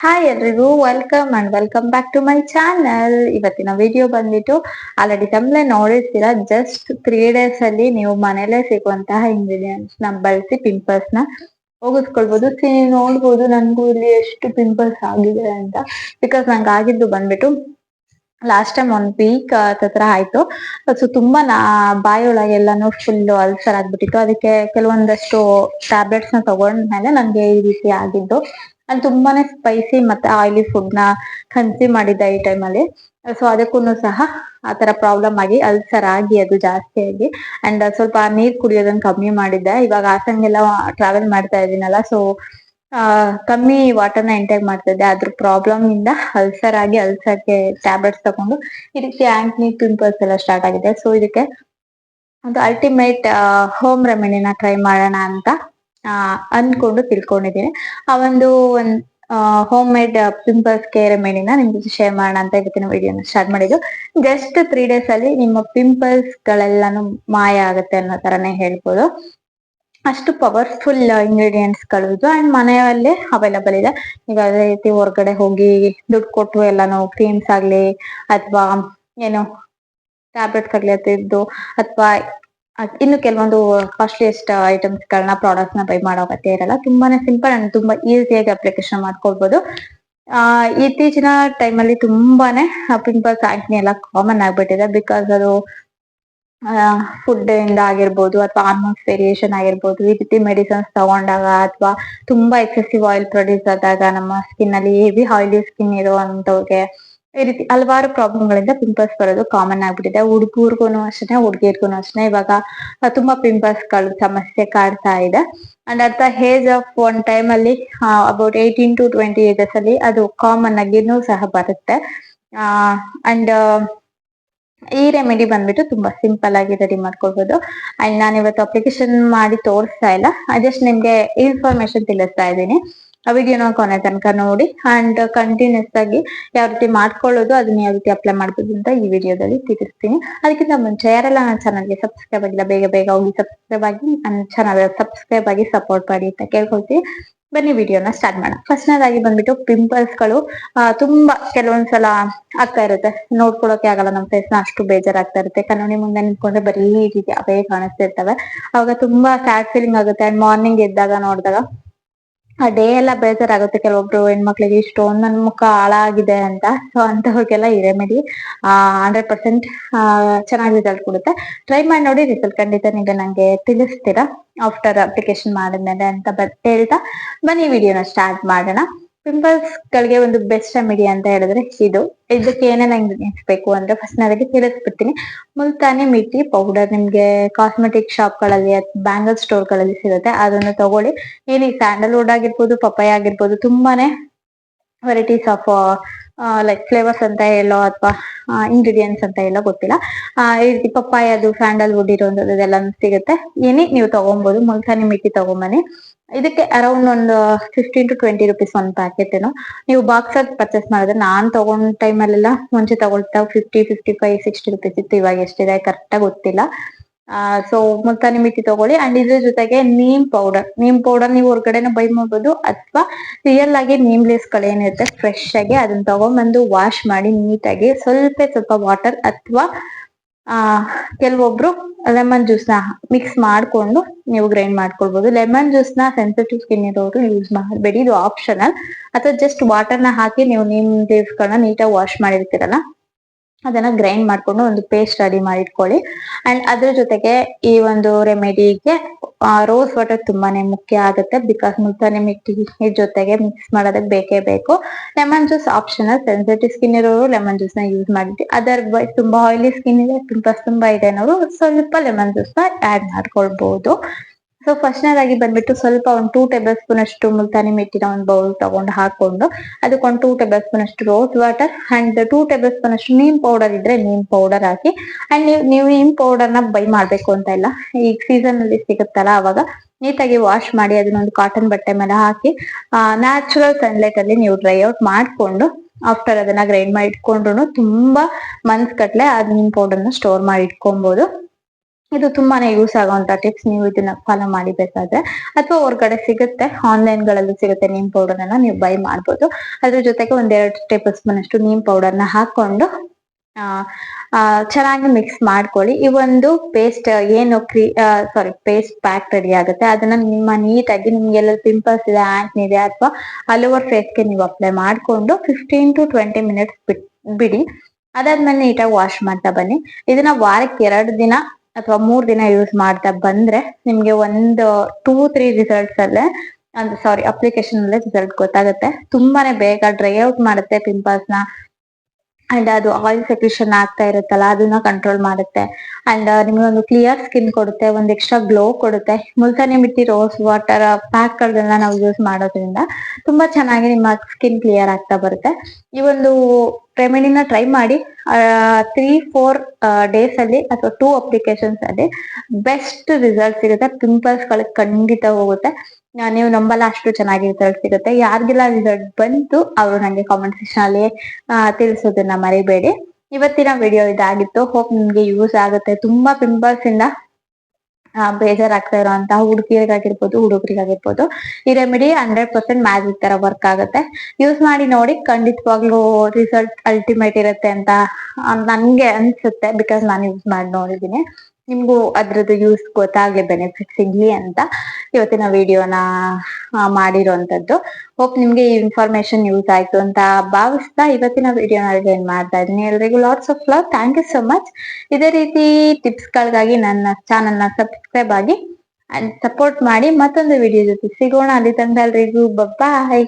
Hi ಎಲ್ರಿಗೂ welcome and welcome back to my channel ಇವತ್ತಿನ video ಬಂದ್ಬಿಟ್ಟು ಆಲ್ರೆಡಿ ತಮ್ಮಲೆ ನೋಡಿರ್ತೀರಾ ಜಸ್ಟ್ ತ್ರೀ ಡೇಸ್ ಅಲ್ಲಿ ನೀವು ಮನೇಲೆ ಸಿಗುವಂತಹ ಇಂಗ್ರೀಡಿಯೆಂಟ್ಸ್ನ ಬಳಸಿ ಪಿಂಪಲ್ಸ್ನ ಹೋಗಿಸ್ಕೊಳ್ಬಹುದು ಸೀ, ನೋಡ್ಬೋದು ನನ್ಗೂ ಇಲ್ಲಿ ಎಷ್ಟು ಪಿಂಪಲ್ಸ್ ಆಗಿದೆ ಅಂತ. ಬಿಕಾಸ್ ನಂಗೆ ಆಗಿದ್ದು ಬಂದ್ಬಿಟ್ಟು ಲಾಸ್ಟ್ ಟೈಮ್ ಒಂದ್ ವೀಕ್ ಹತ್ರ ಆಯ್ತು. ಸೊ ತುಂಬಾ ನಾ ಬಾಯೊಳಗೆಲ್ಲಾನು ಫುಲ್ ಅಲ್ಸರ್ ಆಗ್ಬಿಟ್ಟಿತ್ತು. ಅದಕ್ಕೆ ಕೆಲವೊಂದಷ್ಟು ಟ್ಯಾಬ್ಲೆಟ್ಸ್ನ ತಗೊಂಡ್ಮೇಲೆ ನನ್ಗೆ ಈ ರೀತಿ ಆಗಿದ್ದು. ನಾನು ತುಂಬಾನೇ ಸ್ಪೈಸಿ ಮತ್ತೆ ಆಯಿಲಿ ಫುಡ್ನ ಕನ್ಸ್ಯೂಮ್ ಮಾಡಿದ್ದೆ ಈ ಟೈಮ್ ಅಲ್ಲಿ. ಸೊ ಅದಕ್ಕೂ ಸಹ ಆತರ ಪ್ರಾಬ್ಲಮ್ ಆಗಿ ಅಲ್ಸರ್ ಆಗಿ ಅದು ಜಾಸ್ತಿ ಆಗಿ. ಅಂಡ್ ಸ್ವಲ್ಪ ನೀರ್ ಕುಡಿಯೋದನ್ನ ಕಮ್ಮಿ ಮಾಡಿದ್ದೆ. ಇವಾಗ ಆಸಂಗೆಲ್ಲ ಟ್ರಾವೆಲ್ ಮಾಡ್ತಾ ಇದೀನಲ್ಲ ಸೊ ಆ, ಕಮ್ಮಿ ನ ಇಂಟೇಕ್ ಮಾಡ್ತಾ ಇದ್ದೆ. ಅದ್ರ ಪ್ರಾಬ್ಲಮ್ ಇಂದ ಅಲ್ಸರ್ ಆಗಿ ಅಲ್ಸರ್ಗೆ ಟ್ಯಾಬ್ಲೆಟ್ಸ್ ತಗೊಂಡು ಈ ರೀತಿ ಆಂಕ್ನಿ ಪಿಂಪಲ್ಸ್ ಎಲ್ಲ ಸ್ಟಾರ್ಟ್ ಆಗಿದೆ. ಸೊ ಇದಕ್ಕೆ ಒಂದು ಅಲ್ಟಿಮೇಟ್ ಹೋಮ್ ರೆಮಿಡಿನ ಟ್ರೈ ಮಾಡೋಣ ಅಂತ ಆ ಅನ್ಕೊಂಡು ತಿಳ್ಕೊಂಡಿದ್ದೀನಿ. ಆ ಒಂದು ಒಂದ್ ಹೋಮ್ ಮೇಡ್ ಪಿಂಪಲ್ಸ್ ಕೇರ್ ಮೇಡಿನ ನಿಮ್ ಜೊತೆ ಶೇರ್ ಮಾಡೋಣ ಅಂತ ಇವತ್ತಿನ ವಿಡಿಯೋನ ಸ್ಟಾರ್ಟ್ ಮಾಡಿದ್ದು. ಜಸ್ಟ್ ತ್ರೀ ಡೇಸ್ ಅಲ್ಲಿ ನಿಮ್ಮ ಪಿಂಪಲ್ಸ್ ಗಳೆಲ್ಲಾನು ಮಾಯ ಆಗುತ್ತೆ ಅನ್ನೋ ತರನೇ ಹೇಳ್ಬೋದು. ಅಷ್ಟು ಪವರ್ಫುಲ್ ಇಂಗ್ರೀಡಿಯೆಂಟ್ಸ್ಗಳು ಇದು ಅಂಡ್ ಮನೆಯಲ್ಲೇ ಅವೈಲಬಲ್ ಇದೆ. ಈಗ ಅದೇ ರೀತಿ ಹೊರಗಡೆ ಹೋಗಿ ದುಡ್ಡು ಕೊಟ್ಟು ಎಲ್ಲಾನು ಕ್ರೀಮ್ಸ್ ಆಗ್ಲಿ, ಅಥವಾ, ಏನು ಟ್ಯಾಬ್ಲೆಟ್ಸ್ ಆಗ್ಲಿ ಅಥವಾ ಇನ್ನು ಕೆಲವೊಂದು ಕಾಸ್ಟ್ಲಿಯಸ್ಟ್ ಐಟಮ್ಸ್ ಗಳನ್ನ ಪ್ರಾಡಕ್ಟ್ಸ್ನ ಬೈ ಮಾಡೋ ಅಗತ್ಯ ಇರಲ್ಲ. ತುಂಬಾನೇ ಸಿಂಪಲ್ ಅಂಡ್ ತುಂಬಾ ಈಸಿಯಾಗಿ ಅಪ್ಲಿಕೇಶನ್ ಮಾಡ್ಕೊಳ್ಬಹುದು ಆ, ಇತ್ತೀಚಿನ ಟೈಮ್ ಅಲ್ಲಿ ತುಂಬಾನೇ ಪಿಂಪಲ್ಸ್ ಆಕ್ನಿ ಎಲ್ಲ ಕಾಮನ್ ಆಗ್ಬಿಟ್ಟಿದೆ. ಬಿಕಾಸ್ ಅದು ಫುಡ್ ಇಂದ ಆಗಿರ್ಬೋದು ಅಥವಾ ಹಾರ್ಮೋನ್ಸ್ ವೇರಿಯೇಷನ್ ಆಗಿರ್ಬೋದು, ಈ ರೀತಿ ಮೆಡಿಸನ್ಸ್ ತಗೊಂಡಾಗ ಅಥವಾ ತುಂಬಾ ಎಕ್ಸೆಸಿವ್ ಆಯಿಲ್ ಪ್ರೊಡ್ಯೂಸ್ ಆದಾಗ ನಮ್ಮ ಸ್ಕಿನ್ ಅಲ್ಲಿ ಹೆವಿ ಆಯಿಲಿ ಸ್ಕಿನ್ ಇರುವಂತವ್ರಿಗೆ ಈ ರೀತಿ ಹಲವಾರು ಪ್ರಾಬ್ಲಮ್ ಗಳಿಂದ ಪಿಂಪಲ್ಸ್ ಬರೋದು ಕಾಮನ್ ಆಗ್ಬಿಟ್ಟಿದೆ. ಹುಡುಗರ್ಗು ಅಷ್ಟೇ ಹುಡುಗಿಯರ್ಗುನು ಅಷ್ಟೇ ಇವಾಗ ತುಂಬಾ ಪಿಂಪಲ್ಸ್ಗಳು ಸಮಸ್ಯೆ ಕಾಡ್ತಾ ಇದೆ. And at the age of one time ಅಲ್ಲಿ about eighteen to twenty ages ಅಲ್ಲಿ ಅದು ಕಾಮನ್ ಆಗಿನೂ ಸಹ ಬರುತ್ತೆ. ಅಂಡ್ ಈ ರೆಮಿಡಿ ಬಂದ್ಬಿಟ್ಟು ತುಂಬಾ ಸಿಂಪಲ್ ಆಗಿ ರೆಡಿ ಮಾಡ್ಕೊಳ್ಬಹುದು ಅಂಡ್ ನಾನು ಇವತ್ತು ಅಪ್ಲಿಕೇಶನ್ ಮಾಡಿ ತೋರಿಸ್ತಾ ಇಲ್ಲ. ಜಸ್ಟ್ ನಿಮ್ಗೆ ಇನ್ಫಾರ್ಮೇಶನ್ ತಿಳಿಸ್ತಾ ಇದ್ದೀನಿ. ವಿಡಿಯೋನ ಕೊನೆ ತನಕ ನೋಡಿ ಅಂಡ್ ಕಂಟಿನ್ಯೂಸ್ ಆಗಿ ಯಾವ ರೀತಿ ಮಾಡ್ಕೊಳ್ಳೋದು ಅದನ್ನ ಯಾವ ರೀತಿ ಅಪ್ಲೈ ಮಾಡ್ಬೋದು ಅಂತ ಈ ವಿಡಿಯೋದಲ್ಲಿ ತಿಳಿಸ್ತೀನಿ. ಅದಕ್ಕಿಂತ ಮುಂಚೆ ಯಾರೆಲ್ಲ ನನ್ನ ಚಾನಲ್ಗೆ ಸಬ್ಸ್ಕ್ರೈಬ್ ಆಗಿಲ್ಲ, ಬೇಗ ಬೇಗ ಹೋಗಿ ಸಬ್ಸ್ಕ್ರೈಬ್ ಆಗಿ ನನ್ನ ಚಾನಲ್ ಸಬ್ಸ್ಕ್ರೈಬ್ ಆಗಿ ಸಪೋರ್ಟ್ ಮಾಡಿ ಅಂತ ಕೇಳ್ಕೊಳ್ತೀನಿ ಬನ್ನಿ ವಿಡಿಯೋನ ಸ್ಟಾರ್ಟ್ ಮಾಡೋಣ. ಫಸ್ಟ್ನೇದಾಗಿ ಬಂದ್ಬಿಟ್ಟು ಪಿಂಪಲ್ಸ್ಗಳು ತುಂಬಾ ಕೆಲವೊಂದ್ಸಲ ಆಗ್ತಾ ಇರುತ್ತೆ. ನೋಡ್ಕೊಳಕ್ಕೆ ಆಗಲ್ಲ ನಮ್ಮ ಫೇಸ್ನ, ಅಷ್ಟು ಬೇಜಾರಾಗ್ತಾ ಇರುತ್ತೆ. ಕನ್ನಡಿ ಮುಂದೆ ನಿಂತ್ಕೊಂಡ್ರೆ ಬರೀ ರೀತಿ ಅವೇ ಕಾಣಿಸ್ತಿರ್ತವೆ ಅವಾಗ ತುಂಬಾ ಸ್ಯಾಡ್ ಫೀಲಿಂಗ್ ಆಗುತ್ತೆ. ಅಂಡ್ ಮಾರ್ನಿಂಗ್ ಎದ್ದಾಗ ನೋಡಿದಾಗ ಆ ಡೇ ಎಲ್ಲ ಬೇಜಾರಾಗುತ್ತೆ. ಕೆಲವೊಬ್ರು ಹೆಣ್ಮಕ್ಳಿಗೆ ಇಷ್ಟೊಂದು ನನ್ ಮುಖ ಹಾಳಾಗಿದೆ ಅಂತ. ಸೊ ಅಂತವರಿಗೆಲ್ಲ ಈ ರೆಮಿಡಿ ಆ ಹಂಡ್ರೆಡ್ ಪರ್ಸೆಂಟ್ ಚೆನ್ನಾಗಿ ರಿಸಲ್ಟ್ ಕೊಡುತ್ತೆ. ಟ್ರೈ ಮಾಡಿ ನೋಡಿ ರಿಸಲ್ಟ್ ಖಂಡಿತ ನೀವು ನಂಗೆ ತಿಳಿಸ್ತೀರಾ. ಆಫ್ಟರ್ ಅಪ್ಲಿಕೇಶನ್ ಮಾಡಿದ್ಮೇಲೆ ಅಂತ ಹೇಳ್ತಾ ಬನ್ನಿ ವಿಡಿಯೋನ ಸ್ಟಾರ್ಟ್ ಮಾಡೋಣ. ಪಿಂಪಲ್ಸ್ ಗಳಿಗೆ ಒಂದು ಬೆಸ್ಟ್ ರೆಮಿಡಿ ಅಂತ ಹೇಳಿದ್ರೆ ಇದು. ಇದಕ್ಕೆ ಏನೇನ್ ಇಂಗ್ರೀಡಿಯೆಂಟ್ಸ್ ಬೇಕು ಅಂದ್ರೆ ಫಸ್ಟ್ ನಾನು ತಿಳಿಸ್ಬಿಡ್ತೀನಿ ಮುಲ್ತಾನಿ ಮಿಟ್ಟಿ ಪೌಡರ್ ನಿಮ್ಗೆ ಕಾಸ್ಮೆಟಿಕ್ ಶಾಪ್ಗಳಲ್ಲಿ ಬ್ಯಾಂಗಲ್ ಸ್ಟೋರ್ಗಳಲ್ಲಿ ಸಿಗುತ್ತೆ. ಅದನ್ನು ತಗೊಳ್ಳಿ. ಏನಿ ಸ್ಯಾಂಡಲ್ವುಡ್ ಆಗಿರ್ಬೋದು, ಪಪ್ಪಾಯ ಆಗಿರ್ಬೋದು, ತುಂಬಾನೇ ವೆರೈಟೀಸ್ ಆಫ್ ಲೈಕ್ ಫ್ಲೇವರ್ಸ್ ಅಂತ ಹೇಳೋ ಅಥವಾ ಇಂಗ್ರೀಡಿಯೆಂಟ್ಸ್ ಅಂತ ಹೇಳೋ ಗೊತ್ತಿಲ್ಲ. ಈ ರೀತಿ ಪಪ್ಪಾಯದು ಸ್ಯಾಂಡಲ್ವುಡ್ ಇರೋದು ಇದೆಲ್ಲ ಸಿಗುತ್ತೆ. ಏನಿ ನೀವು ತಗೊಬಹುದು ಮುಲ್ತಾನಿ ಮಿಟ್ಟಿ ತಗೊಂಬನ್ನಿ. ಇದಕ್ಕೆ ಅರೌಂಡ್ ಒಂದು ಫಿಫ್ಟೀನ್ ಟು ಟ್ವೆಂಟಿ ರುಪೀಸ್ ಒಂದು ಪ್ಯಾಕೆಟ್ ಏನೋ. ನೀವು ಬಾಕ್ಸ್ ಆಗಿ ಪರ್ಚೇಸ್ ಮಾಡಿದ್ರೆ ನಾನ್ ತಗೊಂಡ್ ಟೈಮ್ ಅಲ್ಲೆಲ್ಲ ಮುಂಚೆ ತಗೊಳ್ತಾ fifty fifty five sixty rupees ಇತ್ತು. ಇವಾಗ ಎಷ್ಟಿದೆ? ಕರೆಕ್ಟ್ ಆಗ್ ಗೊತ್ತಿಲ್ಲ. ಸೊ ಮುಲ್ತಾನಿ ಮಿಟ್ಟಿ ತಗೊಳ್ಳಿ. ಅಂಡ್ ಇದ್ರ ಜೊತೆಗೆ ನೀಮ್ ಪೌಡರ್ ನೀಮ್ ಪೌಡರ್ ನೀವು ಹೊರಗಡೆನೂ ಬೈ ಮಾಡ್ಬೋದು. ಅಥವಾ ರಿಯಲ್ ಆಗಿ ನೀಮ್ ಲೇಸ್ಗಳು ಏನಿರುತ್ತೆ ಫ್ರೆಶ್ ಆಗಿ ಅದನ್ನ ತಗೊಂಡ್ಬಂದು ವಾಶ್ ಮಾಡಿ ನೀಟಾಗಿ ಸ್ವಲ್ಪ ಸ್ವಲ್ಪ ವಾಟರ್ ಅಥವಾ, ಆ, ಕೆಲವೊಬ್ರು ಲೆಮನ್ ಜ್ಯೂಸ್ನ ಮಿಕ್ಸ್ ಮಾಡ್ಕೊಂಡು ನೀವು ಗ್ರೈಂಡ್ ಮಾಡ್ಕೊಳ್ಬಹುದು ಲೆಮನ್ ಜ್ಯೂಸ್ನ ಸೆನ್ಸಿಟಿವ್ ಸ್ಕಿನ್ ಇರೋರು ಯೂಸ್ ಮಾಡಬೇಡಿ. ಇದು ಆಪ್ಷನಲ್ ಅಥವಾ ಜಸ್ಟ್ ವಾಟರ್ನ ಹಾಕಿ ನೀವು ನಿಮ್ ಲೀವ್ಸ್ ಗಳನ್ನ ನೀಟಾಗಿ ವಾಶ್ ಮಾಡಿರ್ತೀರಲ್ಲ? ಅದನ್ನ ಗ್ರೈಂಡ್ ಮಾಡ್ಕೊಂಡು ಒಂದು ಪೇಸ್ಟ್ ರೆಡಿ ಮಾಡಿ ಇಟ್ಕೊಳ್ಳಿ ಅಂಡ್ ಅದ್ರ ಜೊತೆಗೆ ಈ ಒಂದು ರೆಮಿಡಿಗೆ ರೋಸ್ ವಾಟರ್ ತುಂಬಾನೇ ಮುಖ್ಯ ಆಗುತ್ತೆ ಬಿಕಾಸ್ ಮುಲ್ತಾನೆ ಮಿಟ್ಟಿ ಜೊತೆಗೆ ಮಿಕ್ಸ್ ಮಾಡೋದಕ್ಕೆ ಬೇಕೇ ಬೇಕು. Lemon juice optional sensitive skin ಇರೋರು ಲೆಮನ್ ಜ್ಯೂಸ್ನ ಯೂಸ್ ಮಾಡಿದ್ವಿ ಅದರ್ ತುಂಬಾ ಆಯಿಲಿ ಸ್ಕಿನ್ ಇದೆ ಪಿಂಪಲ್ಸ್ ತುಂಬಾ ಇದೆ ಅನ್ನೋರು ಸ್ವಲ್ಪ ಲೆಮನ್ ಜ್ಯೂಸ್ನ ಆಡ್ ಮಾಡ್ಕೊಳ್ಬಹುದು ಸೊ ಫಸ್ಟ್ನೇದಾಗಿ ಬಂದ್ಬಿಟ್ಟು ಸ್ವಲ್ಪ ಒಂದು ಟೂ ಟೇಬಲ್ ಸ್ಪೂನ್ ಅಷ್ಟು ಮುಲ್ತಾನಿ ಮೆಟ್ಟಿನ ಒಂದು ಬೌಲ್ ತಗೊಂಡು ಹಾಕೊಂಡು ಅದಕ್ಕೆ ಒಂದು ಟೂ ಟೇಬಲ್ ಸ್ಪೂನ್ ಅಷ್ಟು rose water and two tablespoon ಅಷ್ಟು ನೀಮ್ ಪೌಡರ್ ಇದ್ರೆ ನೀಮ್ ಪೌಡರ್ ಹಾಕಿ ಅಂಡ್ ನೀವು ನೀವು ನೀಮ್ನ ಬೈ ಮಾಡ್ಬೇಕು ಅಂತ ಇಲ್ಲ. ಈ ಸೀಸನ್ ಅಲ್ಲಿ ಸಿಗುತ್ತಲ್ಲ ಅವಾಗ, ನೀಟಾಗಿ ವಾಶ್ ಮಾಡಿ ಅದನ್ನ ಒಂದು ಕಾಟನ್ ಬಟ್ಟೆ ಮೇಲೆ ಹಾಕಿ ನ್ಯಾಚುರಲ್ ಸನ್ಲೈಟ್ ಅಲ್ಲಿ ನೀವು ಡ್ರೈ ಔಟ್ ಮಾಡ್ಕೊಂಡು ಆಫ್ಟರ್ ಅದನ್ನ ಗ್ರೈಂಡ್ ಮಾಡಿ ಇಟ್ಕೊಂಡ್ರು ತುಂಬಾ ಮನ್ಸ್ ಕಟ್ಲೆ ಅದ್ ನಿಮ್ ಪೌಡರ್ನ ಸ್ಟೋರ್ ಮಾಡಿ ಇಟ್ಕೊಬಹುದು ಇದು ತುಂಬಾನೇ ಯೂಸ್ ಆಗುವಂತ ಟಿಪ್ಸ್ ನೀವು ಇದನ್ನ ಫಾಲೋ ಮಾಡಿಬೇಕಾದ್ರೆ, ಅಥವಾ ಹೊರಗಡೆ ಸಿಗುತ್ತೆ ಆನ್ಲೈನ್ಗಳಲ್ಲಿ ಸಿಗುತ್ತೆ ನೀಮ್ ಪೌಡರ್ ಅನ್ನ ನೀವು ಬೈ ಮಾಡ್ಬೋದು. ಅದ್ರ ಜೊತೆಗೆ ಒಂದೆರಡು ಟೇಬಲ್ ಸ್ಪೂನ್ ಅಷ್ಟು ನೀಮ್ ಪೌಡರ್ನ ಹಾಕೊಂಡು ಚೆನ್ನಾಗಿ ಮಿಕ್ಸ್ ಮಾಡ್ಕೊಳ್ಳಿ. ಈ ಒಂದು ಪೇಸ್ಟ್ ಏನು ಕ್ರೀ ಸಾರಿ ಪೇಸ್ಟ್ ಪ್ಯಾಕ್ ರೆಡಿ ಆಗುತ್ತೆ, ಅದನ್ನ ನಿಮ್ಮ ನೀಟಾಗಿ ನಿಮ್ಗೆಲ್ಲ ಪಿಂಪಲ್ಸ್ ಇದೆ ಆಂಟ್ನಿ ಇದೆ, ಅಥವಾ ಅಲೋವರ್ ಫೇಸ್ಗೆ ನೀವು ಅಪ್ಲೈ ಮಾಡ್ಕೊಂಡು ಫಿಫ್ಟೀನ್ ಟು ಟ್ವೆಂಟಿ ಮಿನಿಟ್ಸ್ ಬಿಡಿ. ಅದಾದ್ಮೇಲೆ ನೀಟಾಗಿ ವಾಶ್ ಮಾಡ್ತಾ ಬನ್ನಿ. ಇದನ್ನ ವಾರಕ್ಕೆ ಎರಡು ದಿನ ಅಥವಾ ಮೂರ್ ದಿನ ಯೂಸ್ ಮಾಡ್ತಾ ಬಂದ್ರೆ ನಿಮ್ಗೆ ಒಂದು ಟೂ ತ್ರೀ ರಿಸಲ್ಟ್ಸ್ ಅಲ್ಲೇ, ಅಂದ್ರೆ ಸಾರಿ ಅಪ್ಲಿಕೇಶನ್ ಅಲ್ಲೇ ರಿಸಲ್ಟ್ ಗೊತ್ತಾಗುತ್ತೆ. ತುಂಬಾನೇ ಬೇಗ ಡ್ರೈ ಔಟ್ ಮಾಡುತ್ತೆ ಪಿಂಪಲ್ಸ್ನ. ಅಂಡ್ ಅದು ಆಯಿಲ್ ಸೆಕ್ರೇಷನ್ ಆಗ್ತಾ ಇರುತ್ತಲ್ಲ, ಅದನ್ನ ಕಂಟ್ರೋಲ್ ಮಾಡುತ್ತೆ. ಅಂಡ್ ನಿಮ್ಗೆ ಒಂದು ಕ್ಲಿಯರ್ ಸ್ಕಿನ್ ಕೊಡುತ್ತೆ, ಒಂದು ಎಕ್ಸ್ಟ್ರಾ ಗ್ಲೋ ಕೊಡುತ್ತೆ. Multani mitti rose water pack ಗಳನ್ನ ನಾವು ಯೂಸ್ ಮಾಡೋದ್ರಿಂದ ತುಂಬಾ ಚೆನ್ನಾಗಿ ನಿಮ್ಮ ಸ್ಕಿನ್ ಕ್ಲಿಯರ್ ಆಗ್ತಾ ಬರುತ್ತೆ. ಈ ಒಂದು ರೆಮಿಡಿನ ಟ್ರೈ ಮಾಡಿ ತ್ರೀ ಫೋರ್ ಡೇಸ್ ಅಲ್ಲಿ ಅಥವಾ ಟೂ ಅಪ್ಲಿಕೇಶನ್ಸ್ ಅಲ್ಲಿ ಬೆಸ್ಟ್ ರಿಸಲ್ಟ್ ಸಿಗುತ್ತೆ. ಪಿಂಪಲ್ಸ್ ಗಳಿಗೆ ಖಂಡಿತ ಹೋಗುತ್ತೆ. ನೀವು ನಂಬಲ್ಲ ಅಷ್ಟು ಚೆನ್ನಾಗಿ ರಿಸಲ್ಟ್ ಸಿಗುತ್ತೆ. ಯಾರಿಗೆಲ್ಲ ರಿಸಲ್ಟ್ ಬಂತು, ಅವರು ನಂಗೆ ಕಾಮೆಂಟ್ ಸೆಕ್ಷನ್ ಅಲ್ಲಿ ತಿಳಿಸೋದನ್ನ ಮರಿಬೇಡಿ. ಇವತ್ತಿನ ವಿಡಿಯೋ ಇದಾಗಿತ್ತು. ಹೋಪ್ ನಿಮ್ಗೆ ಯೂಸ್ ಆಗುತ್ತೆ. ತುಂಬಾ ಪಿಂಪಲ್ಸ್ ಇಂದ ಬೇಜಾರಾಗ್ತಾ ಇರುವಂತಹ ಹುಡುಗಿಯರಿಗಾಗಿರ್ಬೋದು ಹುಡುಗರಿಗಾಗಿರ್ಬೋದು, ಈ ರೆಮಿಡಿ ಹಂಡ್ರೆಡ್ ಪರ್ಸೆಂಟ್ ಮ್ಯಾಜಿಕ್ ತರ ವರ್ಕ್ ಆಗುತ್ತೆ. ಯೂಸ್ ಮಾಡಿ ನೋಡಿ, ಖಂಡಿತವಾಗ್ಲೂ ರಿಸಲ್ಟ್ ಅಲ್ಟಿಮೇಟ್ ಇರುತ್ತೆ ಅಂತ ನನ್ಗೆ ಅನ್ಸುತ್ತೆ ಬಿಕಾಸ್ ನಾನು ಯೂಸ್ ಮಾಡಿ ನೋಡಿದೀನಿ. ನಿಮ್ಗೂ ಅದ್ರದ್ದು ಯೂಸ್ ಗೊತ್ತಾಗ್ಲಿ ಬೆನಿಫಿಟ್ ಸಿಗ್ಲಿ ಅಂತ ಇವತ್ತಿನ ವಿಡಿಯೋನ ಮಾಡಿರೋಂಥದ್ದು. ಹೋಪ್ ನಿಮ್ಗೆ ಈ ಇನ್ಫಾರ್ಮೇಶನ್ ಯೂಸ್ ಆಯ್ತು ಅಂತ ಭಾವಿಸ್ತಾ ಇವತ್ತಿನ ವಿಡಿಯೋನ ಏನ್ ಮಾಡ್ತಾ ಇದ್ದೀನಿ. ಎಲ್ರಿಗೂ lots of love thank you so much ಇದೇ ರೀತಿ ಟಿಪ್ಸ್ ಗಳಿಗಾಗಿ ನನ್ನ ಚಾನಲ್ನ ಸಬ್ಸ್ಕ್ರೈಬ್ ಆಗಿ ಅಂಡ್ ಸಪೋರ್ಟ್ ಮಾಡಿ ಮತ್ತೊಂದು ವಿಡಿಯೋ ಜೊತೆ ಸಿಗೋಣ. ಅಲ್ಲಿ ತಂದ ಎಲ್ರಿಗೂ ಬಾಯ್